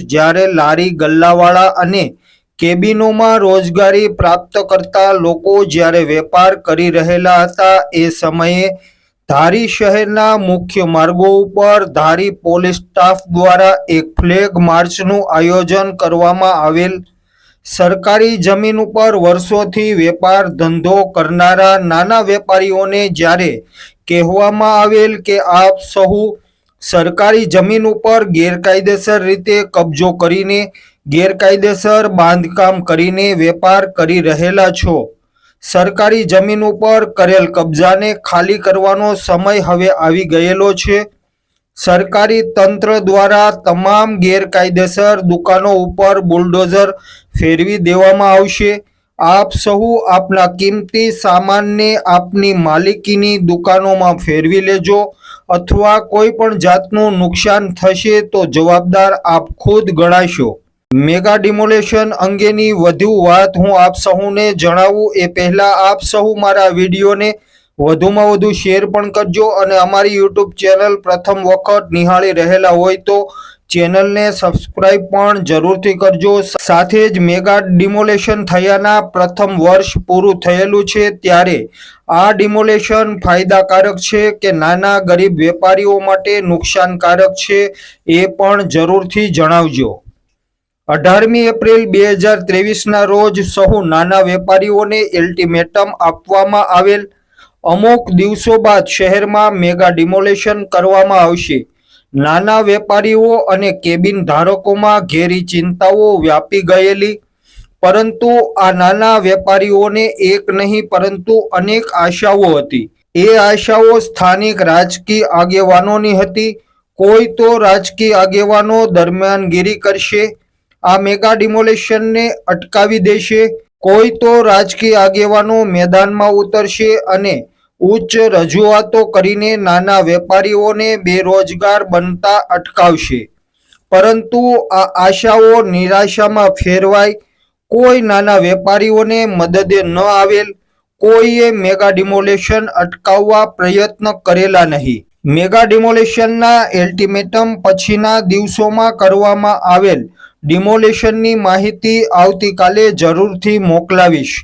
જ્યારે લારી, ગલ્લાવાળા અને કેબિનોમાં રોજગારી પ્રાપ્ત કરતા લોકો જ્યારે વેપાર કરી રહેલા હતા, એ સમયે ધારી શહેરના મુખ્ય માર્ગો ઉપર ધારી પોલીસ સ્ટાફ દ્વારા એક ફ્લેગ માર્ચનું આયોજન કરવામાં આવેલ. સરકારી જમીન ઉપર વર્ષોથી વેપાર ધંધો કરનારા નાના વેપારીઓને જ્યારે કહેવામાં આવેલ કે આપ સહુ સરકારી જમીન ઉપર ગેરકાયદેસર રીતે કબજો કરીને, ગેરકાયદેસર બાંધકામ કરીને વેપાર કરી રહેલા છો. સરકારી જમીન ઉપર કરેલ કબજાને ખાલી કરવાનો સમય હવે આવી ગયેલો છે. સરકારી તંત્ર દ્વારા તમામ ગેરકાયદેસર દુકાનો ઉપર બુલડોઝર ફેરવી દેવામાં આવશે. આપ સહુ આપના કિંમતી સામાનને આપની માલિકીની દુકાનોમાં ફેરવી લેજો અથવા કોઈ પણ જાતનું નુકસાન થશે તો જવાબદાર આપ ખુદ ગણાશો. મેગા ડિમોલેશન અંગેની વધુ વાત હું આપ સહુને જણાવું. એ પહેલાં આપ સહુ મારા વિડીયોને વધુમાં વધુ શેર પણ કરજો અને અમારી યુટ્યુબ ચેનલ પ્રથમ વખત નિહાળી રહેલા હોય તો ચેનલને સબસ્ક્રાઇબ પણ જરૂરથી કરજો. સાથે જ મેગા ડિમોલેશન થયાના પ્રથમ વર્ષ પૂરું થયેલું છે ત્યારે આ ડિમોલેશન ફાયદાકારક છે કે નાના ગરીબ વેપારીઓ માટે નુકસાનકારક છે એ પણ જરૂરથી જણાવજો. અઢારમી એપ્રિલ બે હજાર ત્રેવીસના રોજ સહુ નાના વેપારીઓને એલ્ટિમેટમ આપવામાં આવેલ. અમુક દિવસો બાદ શહેરમાં મેગા ડિમોલેશન કરવામાં આવશે. નાના વેપારીઓ અને કેબિન ધારકોમાં ઘેરી ચિંતાઓ વ્યાપી ગયેલી. પરંતુ આ નાના વેપારીઓને એક નહીં, પરંતુ અનેક આશાઓ હતી. એ આશાઓ સ્થાનિક રાજકીય આગેવાનોની હતી. કોઈ તો રાજકીય આગેવાનો દરમિયાનગીરી કરશે, આ મેગા ડિમોલેશનને અટકાવી દેશે. કોઈ તો રાજકીય આગેવાનો મેદાનમાં ઉતરશે અને ઉચ્ચ રજૂઆતો કરીને નાના વેપારીઓને બેરોજગાર બનતા અટકાવશે. પરંતુ આ આશાઓ નિરાશામાં ફેરવાય. કોઈ નાના વેપારીઓને મદદે ન આવેલ, કોઈએ મેગા ડિમોલેશન અટકાવવા પ્રયત્ન કરેલા નહીં. મેગા ડિમોલેશનના એલ્ટિમેટમ પછીના દિવસોમાં કરવામાં આવેલ. ડિમોલેશનની માહિતી આવતીકાલે જરૂરથી મોકલાવીશ.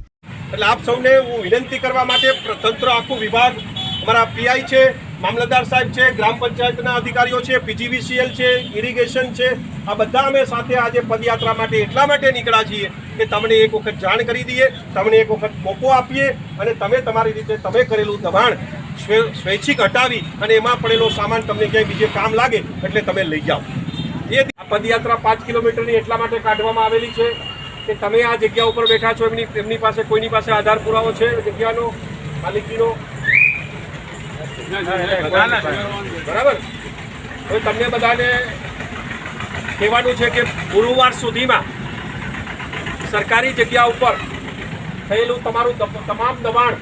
એટલે આપ સૌને હું વિનંતી કરવા માટે તંત્ર આખું વિભાગ, અમારા પીઆઈ છે, મામલતદાર સાહેબ છે, ગ્રામ પંચાયતના અધિકારીઓ છે, પીજીવીસીએલ છે, ઇરિગેશન છે, આ બધા અમે સાથે આજે પદયાત્રા માટે એટલા માટે નીકળ્યા છીએ કે તમને એક વખત જાણ કરી દઈએ, તમને એક વખત મોકો આપીએ અને તમે તમારી રીતે તમે કરેલું દબાણ સ્વૈચ્છિક હટાવી અને એમાં પડેલો સામાન તમને ક્યાંય બીજે કામ લાગે એટલે તમે લઈ જાઓ. એ પદયાત્રા પાંચ કિલોમીટરની એટલા માટે કાઢવામાં આવેલી છે. કે તમે આ જગ્યા ઉપર બેઠા છો એમની એમની પાસે કોઈની પાસે આધાર પુરાવો છે જગ્યાનો માલિકીનો? બરાબર. હવે તમને બધાને કહેવાનું છે કે ગુરુવાર સુધીમાં સરકારી જગ્યા ઉપર થયેલું તમારું તમામ દબાણ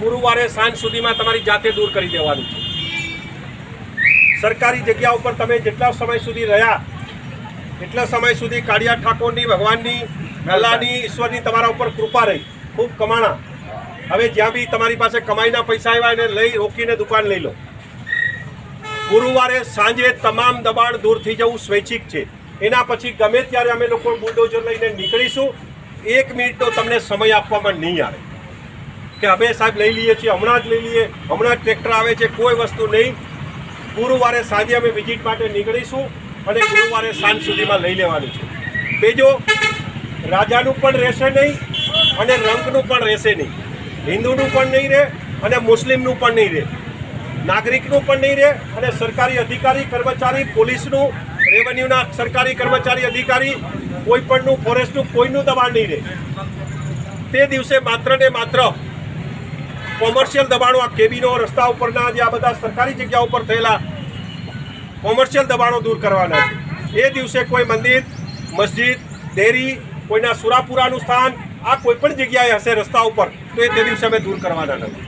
ગુરુવારે સાંજ સુધીમાં તમારી જાતે દૂર કરી દેવાનું છે. સરકારી જગ્યા ઉપર તમે જેટલા સમય સુધી રહ્યા એટલા સમય સુધી કાળિયા ઠાકોરની, ભગવાનની અલ્લાહની ઈશ્વરની તમારા ઉપર કૃપા રહી. ખૂબ કમાણા. હવે જ્યાં બી તમારી પાસે કમાઈના પૈસા આવ્યા એને લઈ રોકીને દુકાન લઈ લો. ગુરુવારે સાંજે તમામ દબાણ દૂર થઈ જવું સ્વૈચ્છિક છે. એના પછી ગમે ત્યારે અમે લોકો બુલડોઝર લઈને નીકળીશું. એક મિનિટનો તમને સમય આપવામાં નહીં આવે. કે અમે સાહેબ લઈ લઈએ છીએ, હમણાં જ લઈ લઈએ, હમણાં જ ટ્રેક્ટર આવે છે, કોઈ વસ્તુ નહીં. ગુરુવારે સાંજે અમે વિઝિટ માટે નીકળીશું. અને ગુરુવારે સાંજ સુધીમાં લઈ લેવાનું છે. બીજો રાજાનું પણ રહેશે નહીં અને રંગનું પણ રહેશે નહીં. હિન્દુનું પણ નહીં રહે અને મુસ્લિમનું પણ નહીં રહે. નાગરિકનું પણ નહીં રહે અને સરકારી અધિકારી, કર્મચારી, પોલીસનું, રેવન્યુના સરકારી કર્મચારી, અધિકારી કોઈ પણનું ફોરેસ્ટનું, કોઈનું દબાણ નહીં રહે. તે દિવસે માત્ર ને માત્ર કોમર્શિયલ દબાણો આ કેબિનો, રસ્તા ઉપરના જે આ બધા સરકારી જગ્યા ઉપર થયેલા કોમર્શિયલ દબાણો દૂર કરવાના છે. એ દિવસે કોઈ મંદિર, મસ્જિદ, ડેરી, કોઈના સુરાપુરાનું સ્થાન, આ કોઈ પણ જગ્યાએ હશે રસ્તા ઉપર, તો એ તે દિવસે અમે દૂર કરવાના નથી.